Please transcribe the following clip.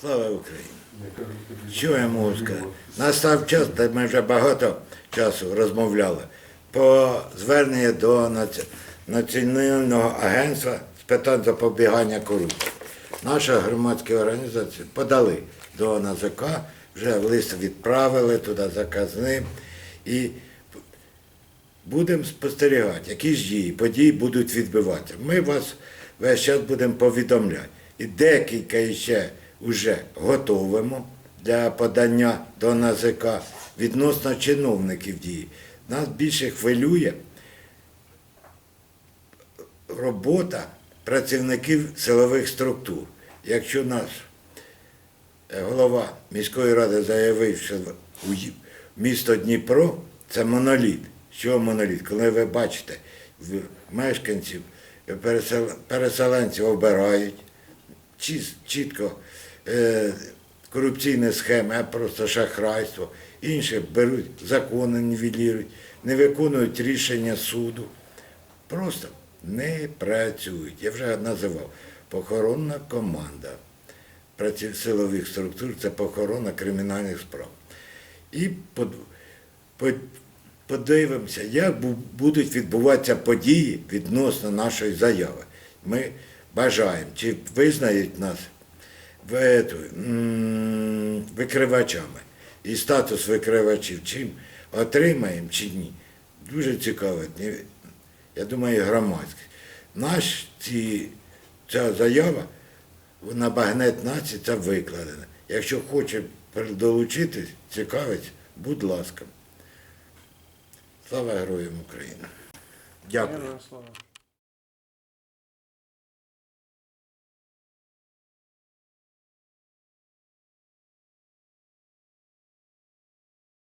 Слава Україні! Що я можу? Настав час, де ми вже багато часу розмовляли по зверненню до Національного агентства з питань запобігання корупції. Наша громадська організація подали до НАЗК, вже лист відправили туди заказним. І будемо спостерігати, які ж дії, події будуть відбуватися. Ми вас весь час будемо повідомляти. І декілька ще вже готовимо для подання до НАЗК відносно чиновників дії. Нас більше хвилює робота працівників силових структур. Якщо наш е, голова міської ради заявив, що місто Дніпро це моноліт. Що моноліт? Коли ви бачите, мешканців, пересел- переселенців обирають, чітко корупційні схеми, а просто шахрайство. Інші беруть закони, нівелірують, не виконують рішення суду. Просто не працюють. Я вже називав похоронна команда силових структур це похорона кримінальних справ. І под, под, подивимося, як будуть відбуватися події відносно нашої заяви. Ми бажаємо, чи визнають нас викривачами і статус викривачів, чим отримаємо чи ні. Дуже цікаво. Я думаю, громадськість. Наш ці, ця заява на багнет нації це викладена. Якщо хоче долучитись, цікавить, будь ласка. Слава Героям України. Дякую.